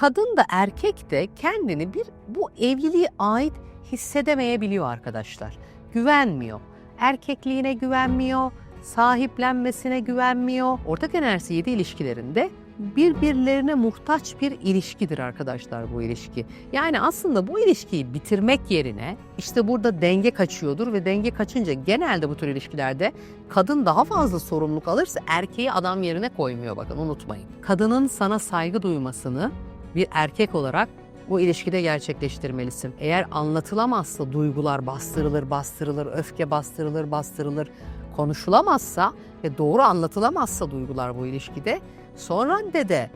kadın da erkek de kendini bir bu evliliğe ait hissedemeyebiliyor arkadaşlar. Güvenmiyor. Erkekliğine güvenmiyor, sahiplenmesine güvenmiyor. Ortak enerjisi 7 ilişkilerinde birbirlerine muhtaç bir ilişkidir arkadaşlar bu ilişki. Yani aslında bu ilişkiyi bitirmek yerine işte burada denge kaçıyordur ve denge kaçınca genelde bu tür ilişkilerde kadın daha fazla sorumluluk alırsa erkeği adam yerine koymuyor bakın unutmayın. Kadının sana saygı duymasını bir erkek olarak bu ilişkide gerçekleştirmelisin. Eğer anlatılamazsa duygular bastırılır, bastırılır, öfke bastırılır, bastırılır, konuşulamazsa ve doğru anlatılamazsa duygular bu ilişkide son raddede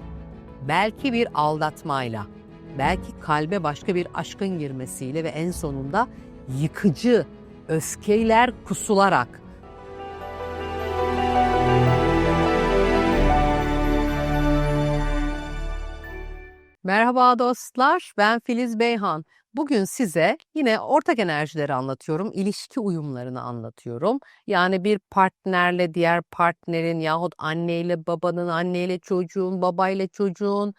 belki bir aldatmayla, belki kalbe başka bir aşkın girmesiyle ve en sonunda yıkıcı öfkeler kusularak Merhaba dostlar, ben Filiz Beyhan. Bugün size yine ortak enerjileri anlatıyorum, ilişki uyumlarını anlatıyorum. Yani bir partnerle diğer partnerin yahut anneyle babanın, anneyle çocuğun, babayla çocuğun,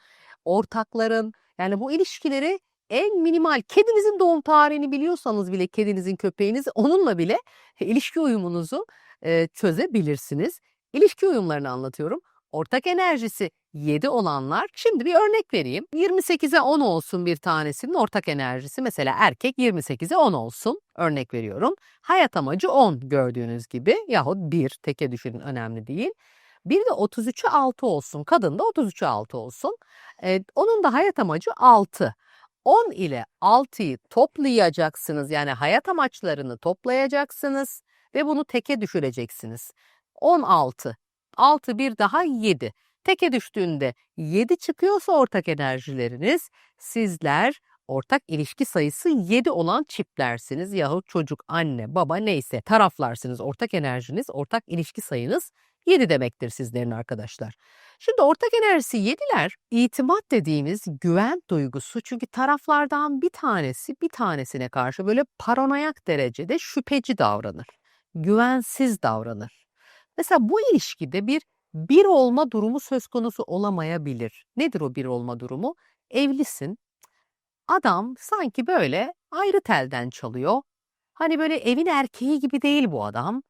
ortakların yani bu ilişkileri en minimal kedinizin doğum tarihini biliyorsanız bile kedinizin köpeğiniz onunla bile ilişki uyumunuzu e, çözebilirsiniz. İlişki uyumlarını anlatıyorum. Ortak enerjisi 7 olanlar. Şimdi bir örnek vereyim. 28'e 10 olsun bir tanesinin ortak enerjisi. Mesela erkek 28'e 10 olsun. Örnek veriyorum. Hayat amacı 10 gördüğünüz gibi yahut 1 teke düşünün önemli değil. Bir de 33'ü 6 olsun. Kadın da 33'ü 6 olsun. Ee, onun da hayat amacı 6. 10 ile 6'yı toplayacaksınız. Yani hayat amaçlarını toplayacaksınız ve bunu teke düşüreceksiniz. 16. 6 bir daha 7. Teke düştüğünde 7 çıkıyorsa ortak enerjileriniz sizler ortak ilişki sayısı 7 olan çiftlersiniz yahut çocuk, anne, baba neyse taraflarsınız. Ortak enerjiniz, ortak ilişki sayınız 7 demektir sizlerin arkadaşlar. Şimdi ortak enerjisi 7'ler itimat dediğimiz güven duygusu çünkü taraflardan bir tanesi bir tanesine karşı böyle paranoyak derecede şüpheci davranır. Güvensiz davranır. Mesela bu ilişkide bir bir olma durumu söz konusu olamayabilir. Nedir o bir olma durumu? Evlisin. Adam sanki böyle ayrı telden çalıyor. Hani böyle evin erkeği gibi değil bu adam.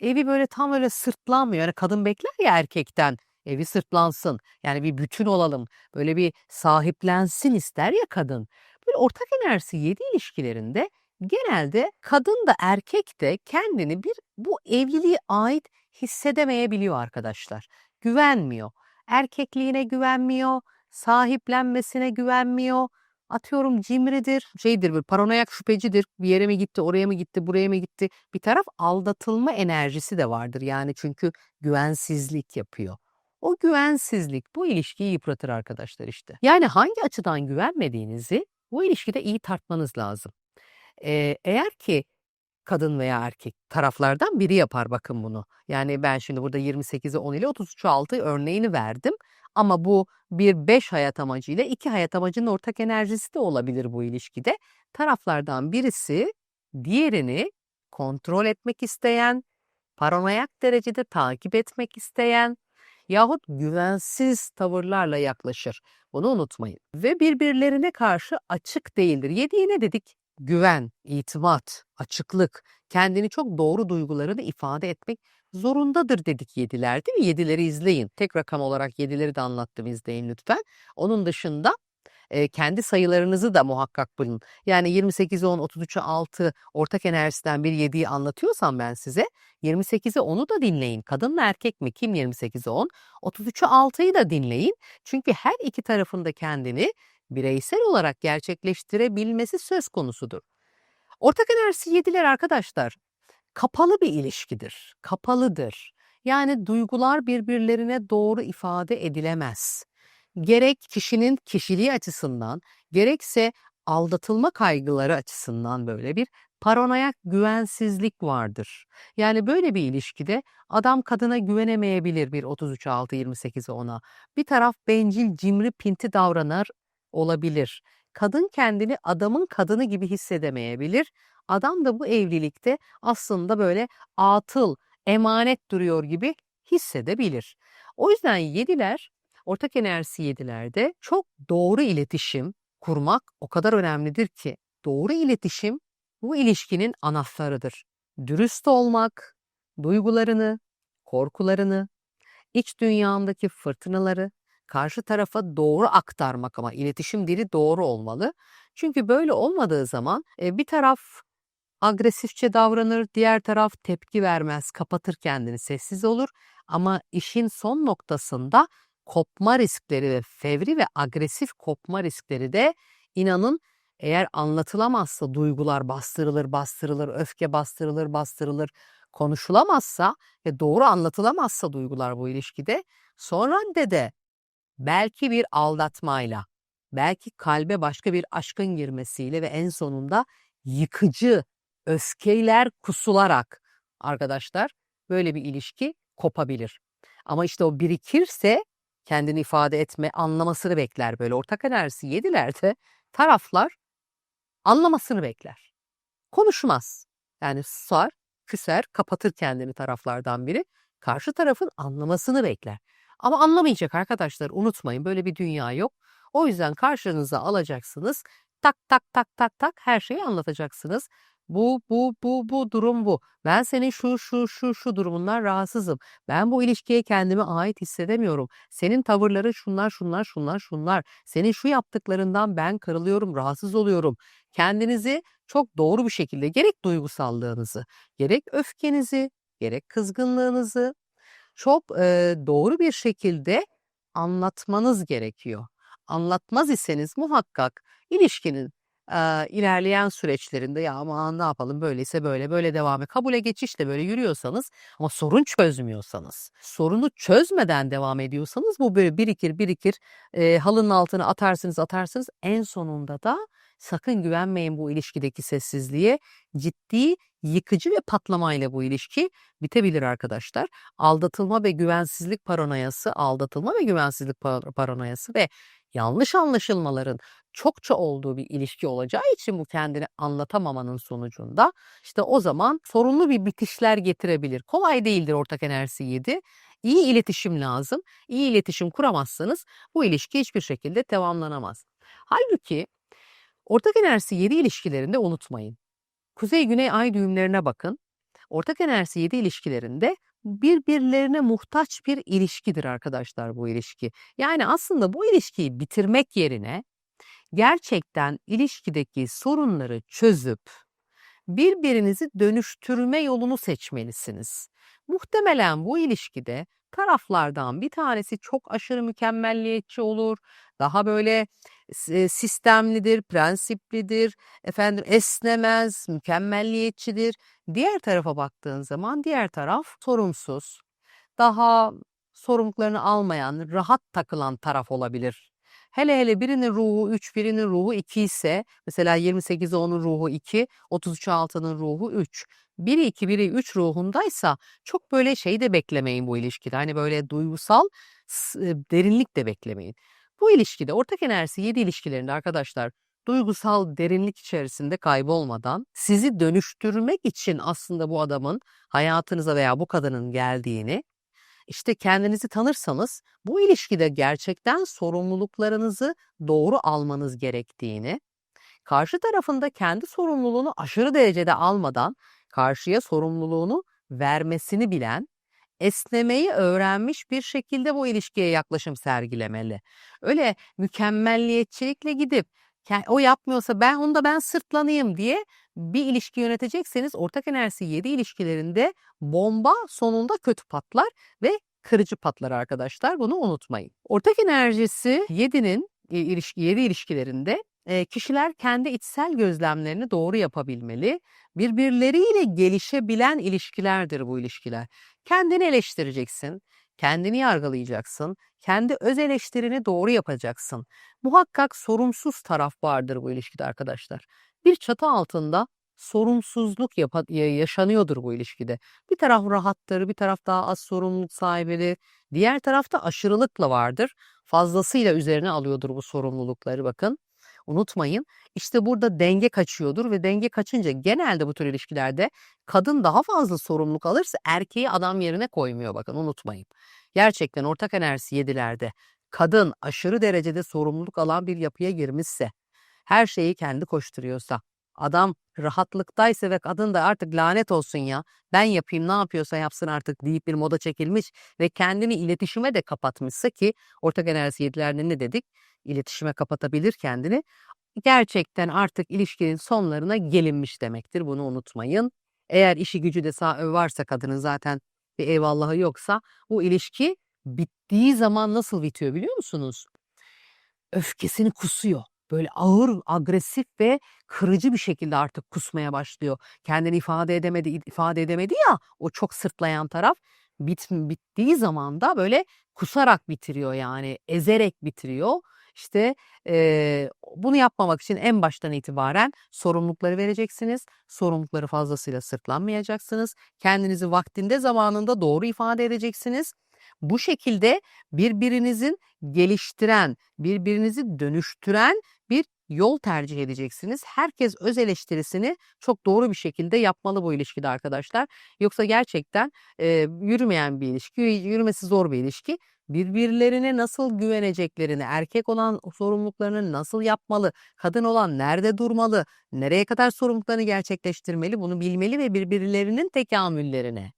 Evi böyle tam öyle sırtlanmıyor. Yani kadın bekler ya erkekten evi sırtlansın. Yani bir bütün olalım. Böyle bir sahiplensin ister ya kadın. Böyle ortak enerjisi yedi ilişkilerinde genelde kadın da erkek de kendini bir bu evliliğe ait hissedemeyebiliyor arkadaşlar. Güvenmiyor. Erkekliğine güvenmiyor, sahiplenmesine güvenmiyor. Atıyorum cimridir, şeydir bir paranoyak şüphecidir. Bir yere mi gitti, oraya mı gitti, buraya mı gitti? Bir taraf aldatılma enerjisi de vardır. Yani çünkü güvensizlik yapıyor. O güvensizlik bu ilişkiyi yıpratır arkadaşlar işte. Yani hangi açıdan güvenmediğinizi bu ilişkide iyi tartmanız lazım. Ee, eğer ki kadın veya erkek taraflardan biri yapar bakın bunu. Yani ben şimdi burada 28'e 10 ile 33'e 6 örneğini verdim. Ama bu bir 5 hayat amacıyla iki hayat amacının ortak enerjisi de olabilir bu ilişkide. Taraflardan birisi diğerini kontrol etmek isteyen, paranoyak derecede takip etmek isteyen yahut güvensiz tavırlarla yaklaşır. Bunu unutmayın. Ve birbirlerine karşı açık değildir. Yediği ne dedik? Güven, itimat, açıklık, kendini çok doğru duygularını ifade etmek zorundadır dedik yediler değil mi? Yedileri izleyin. Tek rakam olarak yedileri de anlattım izleyin lütfen. Onun dışında e, kendi sayılarınızı da muhakkak bulun. Yani 28'e 10, 33'e 6 ortak enerjisinden bir 7'yi anlatıyorsam ben size 28'e 10'u da dinleyin. Kadın mı erkek mi kim 28'e 10? 33'e 6'yı da dinleyin. Çünkü her iki tarafında kendini bireysel olarak gerçekleştirebilmesi söz konusudur. Ortak enerjisi yediler arkadaşlar. Kapalı bir ilişkidir. Kapalıdır. Yani duygular birbirlerine doğru ifade edilemez. Gerek kişinin kişiliği açısından, gerekse aldatılma kaygıları açısından böyle bir paranoyak güvensizlik vardır. Yani böyle bir ilişkide adam kadına güvenemeyebilir bir 33 6 28 10'a. Bir taraf bencil, cimri, pinti davranır olabilir. Kadın kendini adamın kadını gibi hissedemeyebilir. Adam da bu evlilikte aslında böyle atıl, emanet duruyor gibi hissedebilir. O yüzden yediler ortak enerjisi yedilerde çok doğru iletişim kurmak o kadar önemlidir ki doğru iletişim bu ilişkinin anahtarıdır. Dürüst olmak, duygularını, korkularını, iç dünyandaki fırtınaları karşı tarafa doğru aktarmak ama iletişim dili doğru olmalı. Çünkü böyle olmadığı zaman e, bir taraf agresifçe davranır, diğer taraf tepki vermez, kapatır kendini, sessiz olur. Ama işin son noktasında kopma riskleri ve fevri ve agresif kopma riskleri de inanın eğer anlatılamazsa duygular bastırılır, bastırılır, öfke bastırılır, bastırılır, konuşulamazsa ve doğru anlatılamazsa duygular bu ilişkide son raddede belki bir aldatmayla, belki kalbe başka bir aşkın girmesiyle ve en sonunda yıkıcı öfkeler kusularak arkadaşlar böyle bir ilişki kopabilir. Ama işte o birikirse kendini ifade etme, anlamasını bekler böyle. Ortak enerjisi yedilerde taraflar anlamasını bekler. Konuşmaz. Yani susar, küser, kapatır kendini taraflardan biri. Karşı tarafın anlamasını bekler. Ama anlamayacak arkadaşlar unutmayın böyle bir dünya yok. O yüzden karşınıza alacaksınız. Tak tak tak tak tak her şeyi anlatacaksınız. Bu, bu, bu, bu durum bu. Ben senin şu, şu, şu, şu durumundan rahatsızım. Ben bu ilişkiye kendime ait hissedemiyorum. Senin tavırları şunlar, şunlar, şunlar, şunlar. Senin şu yaptıklarından ben kırılıyorum, rahatsız oluyorum. Kendinizi çok doğru bir şekilde gerek duygusallığınızı, gerek öfkenizi, gerek kızgınlığınızı çok e, doğru bir şekilde anlatmanız gerekiyor. Anlatmaz iseniz muhakkak ilişkinin e, ilerleyen süreçlerinde ya aman ne yapalım böyleyse böyle böyle devam et. Kabule geçişle böyle yürüyorsanız ama sorun çözmüyorsanız, sorunu çözmeden devam ediyorsanız bu böyle birikir birikir e, halının altına atarsınız atarsınız en sonunda da sakın güvenmeyin bu ilişkideki sessizliğe. Ciddi yıkıcı ve patlamayla bu ilişki bitebilir arkadaşlar. Aldatılma ve güvensizlik paranoyası, aldatılma ve güvensizlik paranoyası ve yanlış anlaşılmaların çokça olduğu bir ilişki olacağı için bu kendini anlatamamanın sonucunda işte o zaman sorunlu bir bitişler getirebilir. Kolay değildir ortak enerjisi 7. İyi iletişim lazım. İyi iletişim kuramazsanız bu ilişki hiçbir şekilde tamamlanamaz. Halbuki ortak enerjisi 7 ilişkilerinde unutmayın. Kuzey-güney ay düğümlerine bakın. Ortak enerjisi 7 ilişkilerinde birbirlerine muhtaç bir ilişkidir arkadaşlar bu ilişki. Yani aslında bu ilişkiyi bitirmek yerine gerçekten ilişkideki sorunları çözüp birbirinizi dönüştürme yolunu seçmelisiniz. Muhtemelen bu ilişkide taraflardan bir tanesi çok aşırı mükemmelliyetçi olur. Daha böyle sistemlidir, prensiplidir, efendim esnemez, mükemmelliyetçidir. Diğer tarafa baktığın zaman diğer taraf sorumsuz, daha sorumluluklarını almayan, rahat takılan taraf olabilir. Hele hele birinin ruhu 3, birinin ruhu 2 ise mesela 28'e onun ruhu 2, 33'e 6'nın ruhu 3. Biri 2, biri 3 ruhundaysa çok böyle şey de beklemeyin bu ilişkide. Hani böyle duygusal derinlik de beklemeyin. Bu ilişkide ortak enerjisi 7 ilişkilerinde arkadaşlar duygusal derinlik içerisinde kaybolmadan sizi dönüştürmek için aslında bu adamın hayatınıza veya bu kadının geldiğini işte kendinizi tanırsanız bu ilişkide gerçekten sorumluluklarınızı doğru almanız gerektiğini, karşı tarafında kendi sorumluluğunu aşırı derecede almadan karşıya sorumluluğunu vermesini bilen, esnemeyi öğrenmiş bir şekilde bu ilişkiye yaklaşım sergilemeli. Öyle mükemmelliyetçilikle gidip o yapmıyorsa ben onda ben sırtlanayım diye bir ilişki yönetecekseniz ortak enerjisi 7 ilişkilerinde bomba sonunda kötü patlar ve kırıcı patlar arkadaşlar. Bunu unutmayın. Ortak enerjisi 7'nin ilişki 7 ilişkilerinde kişiler kendi içsel gözlemlerini doğru yapabilmeli. Birbirleriyle gelişebilen ilişkilerdir bu ilişkiler. Kendini eleştireceksin, kendini yargılayacaksın, kendi öz eleştirini doğru yapacaksın. Muhakkak sorumsuz taraf vardır bu ilişkide arkadaşlar. Bir çatı altında sorumsuzluk yaşanıyordur bu ilişkide. Bir taraf rahattır, bir taraf daha az sorumluluk sahibidir. Diğer tarafta aşırılıkla vardır. Fazlasıyla üzerine alıyordur bu sorumlulukları bakın. Unutmayın işte burada denge kaçıyordur ve denge kaçınca genelde bu tür ilişkilerde kadın daha fazla sorumluluk alırsa erkeği adam yerine koymuyor bakın unutmayın. Gerçekten ortak enerjisi yedilerde kadın aşırı derecede sorumluluk alan bir yapıya girmişse, her şeyi kendi koşturuyorsa, adam rahatlıktaysa ve kadın da artık lanet olsun ya ben yapayım ne yapıyorsa yapsın artık deyip bir moda çekilmiş ve kendini iletişime de kapatmışsa ki ortak enerji yedilerde ne dedik? İletişime kapatabilir kendini. Gerçekten artık ilişkinin sonlarına gelinmiş demektir. Bunu unutmayın. Eğer işi gücü de sağ varsa kadının zaten bir eyvallahı yoksa bu ilişki bittiği zaman nasıl bitiyor biliyor musunuz? Öfkesini kusuyor. Böyle ağır, agresif ve kırıcı bir şekilde artık kusmaya başlıyor. Kendini ifade edemedi, ifade edemedi ya o çok sırtlayan taraf bit, bittiği zaman da böyle kusarak bitiriyor yani ezerek bitiriyor. İşte e, bunu yapmamak için en baştan itibaren sorumlulukları vereceksiniz. Sorumlulukları fazlasıyla sırtlanmayacaksınız. Kendinizi vaktinde zamanında doğru ifade edeceksiniz. Bu şekilde birbirinizin geliştiren, birbirinizi dönüştüren yol tercih edeceksiniz. Herkes öz eleştirisini çok doğru bir şekilde yapmalı bu ilişkide arkadaşlar. Yoksa gerçekten e, yürümeyen bir ilişki, yürümesi zor bir ilişki. Birbirlerine nasıl güveneceklerini, erkek olan sorumluluklarını nasıl yapmalı, kadın olan nerede durmalı, nereye kadar sorumluluklarını gerçekleştirmeli bunu bilmeli ve birbirlerinin tekamüllerine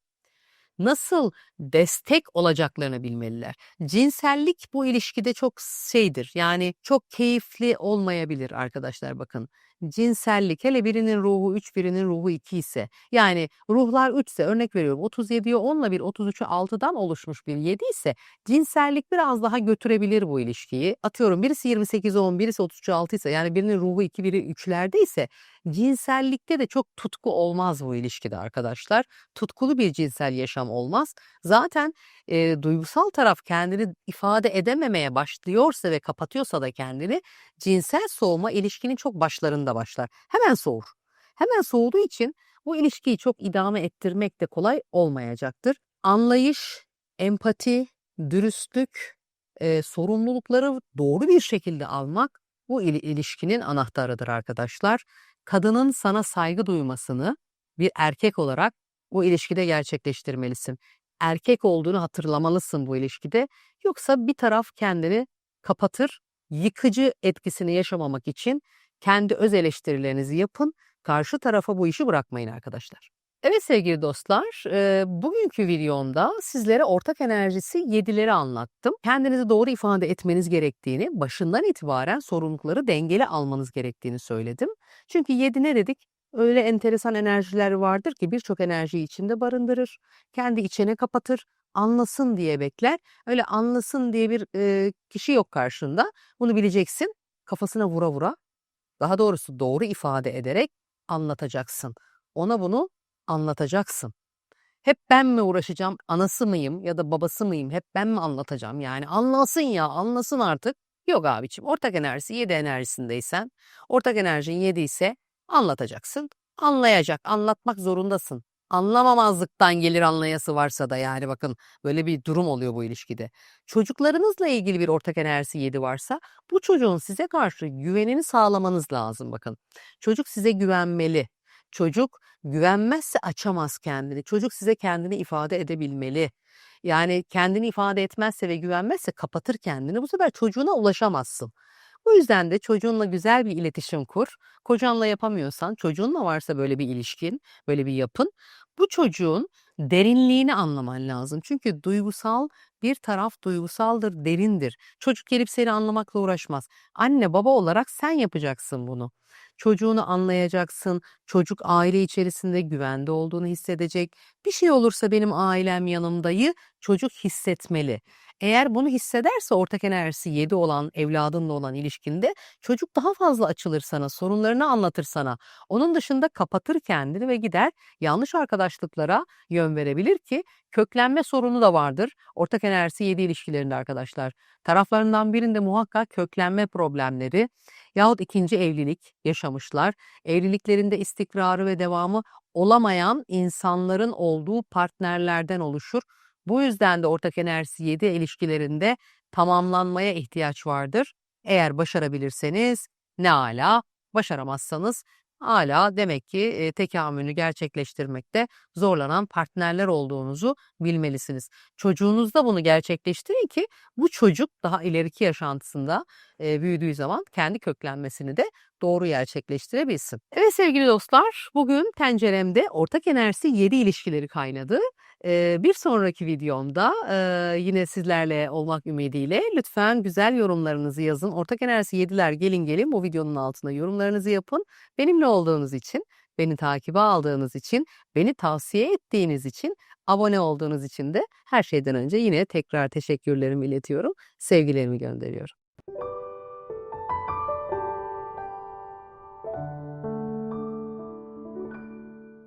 nasıl destek olacaklarını bilmeliler. Cinsellik bu ilişkide çok şeydir. Yani çok keyifli olmayabilir arkadaşlar bakın. Cinsellik hele birinin ruhu 3 birinin ruhu 2 ise yani ruhlar 3 ise örnek veriyorum 37'ye 10 ile bir 33'ü 6'dan oluşmuş bir 7 ise cinsellik biraz daha götürebilir bu ilişkiyi. Atıyorum birisi 28'e 10 birisi 33'e 6 ise yani birinin ruhu 2 biri 3'lerde ise cinsellikte de çok tutku olmaz bu ilişkide arkadaşlar. Tutkulu bir cinsel yaşam olmaz. Zaten e, duygusal taraf kendini ifade edememeye başlıyorsa ve kapatıyorsa da kendini cinsel soğuma ilişkinin çok başlarında başlar. Hemen soğur. Hemen soğuduğu için bu ilişkiyi çok idame ettirmek de kolay olmayacaktır. Anlayış, empati, dürüstlük, e, sorumlulukları doğru bir şekilde almak bu il- ilişkinin anahtarıdır arkadaşlar. Kadının sana saygı duymasını bir erkek olarak bu ilişkide gerçekleştirmelisin. Erkek olduğunu hatırlamalısın bu ilişkide. Yoksa bir taraf kendini kapatır, yıkıcı etkisini yaşamamak için kendi öz eleştirilerinizi yapın. Karşı tarafa bu işi bırakmayın arkadaşlar. Evet sevgili dostlar, bugünkü videomda sizlere ortak enerjisi 7'leri anlattım. Kendinizi doğru ifade etmeniz gerektiğini, başından itibaren sorumlulukları dengeli almanız gerektiğini söyledim. Çünkü 7 ne dedik? Öyle enteresan enerjiler vardır ki birçok enerjiyi içinde barındırır. Kendi içine kapatır, anlasın diye bekler. Öyle anlasın diye bir kişi yok karşında. Bunu bileceksin. Kafasına vura vura, daha doğrusu doğru ifade ederek anlatacaksın. Ona bunu anlatacaksın. Hep ben mi uğraşacağım, anası mıyım ya da babası mıyım, hep ben mi anlatacağım? Yani anlasın ya, anlasın artık. Yok abiciğim, ortak enerjisi 7 enerjisindeysen, ortak enerjin 7 ise anlatacaksın. Anlayacak, anlatmak zorundasın. Anlamamazlıktan gelir anlayası varsa da yani bakın böyle bir durum oluyor bu ilişkide. Çocuklarınızla ilgili bir ortak enerjisi 7 varsa bu çocuğun size karşı güvenini sağlamanız lazım bakın. Çocuk size güvenmeli. Çocuk güvenmezse açamaz kendini. Çocuk size kendini ifade edebilmeli. Yani kendini ifade etmezse ve güvenmezse kapatır kendini. Bu sefer çocuğuna ulaşamazsın. Bu yüzden de çocuğunla güzel bir iletişim kur. Kocanla yapamıyorsan, çocuğunla varsa böyle bir ilişkin, böyle bir yapın. Bu çocuğun derinliğini anlaman lazım. Çünkü duygusal bir taraf duygusaldır, derindir. Çocuk gelip seni anlamakla uğraşmaz. Anne baba olarak sen yapacaksın bunu. Çocuğunu anlayacaksın. Çocuk aile içerisinde güvende olduğunu hissedecek. Bir şey olursa benim ailem yanımdayı çocuk hissetmeli. Eğer bunu hissederse ortak enerjisi 7 olan evladınla olan ilişkinde çocuk daha fazla açılır sana, sorunlarını anlatır sana. Onun dışında kapatır kendini ve gider yanlış arkadaşlıklara yön verebilir ki köklenme sorunu da vardır. Ortak enerjisi 7 ilişkilerinde arkadaşlar. Taraflarından birinde muhakkak köklenme problemleri yahut ikinci evlilik yaşamışlar. Evliliklerinde istikrarı ve devamı olamayan insanların olduğu partnerlerden oluşur. Bu yüzden de ortak enerjisi 7 ilişkilerinde tamamlanmaya ihtiyaç vardır. Eğer başarabilirseniz ne ala, başaramazsanız hala demek ki e, tekamülünü gerçekleştirmekte zorlanan partnerler olduğunuzu bilmelisiniz. Çocuğunuzda bunu gerçekleştirin ki bu çocuk daha ileriki yaşantısında e, büyüdüğü zaman kendi köklenmesini de doğru gerçekleştirebilsin. Evet sevgili dostlar, bugün tenceremde ortak enerjisi 7 ilişkileri kaynadı. Bir sonraki videomda yine sizlerle olmak ümidiyle lütfen güzel yorumlarınızı yazın. Ortak enerjisi 7'ler gelin gelin bu videonun altına yorumlarınızı yapın. Benimle olduğunuz için, beni takibe aldığınız için, beni tavsiye ettiğiniz için, abone olduğunuz için de her şeyden önce yine tekrar teşekkürlerimi iletiyorum. Sevgilerimi gönderiyorum.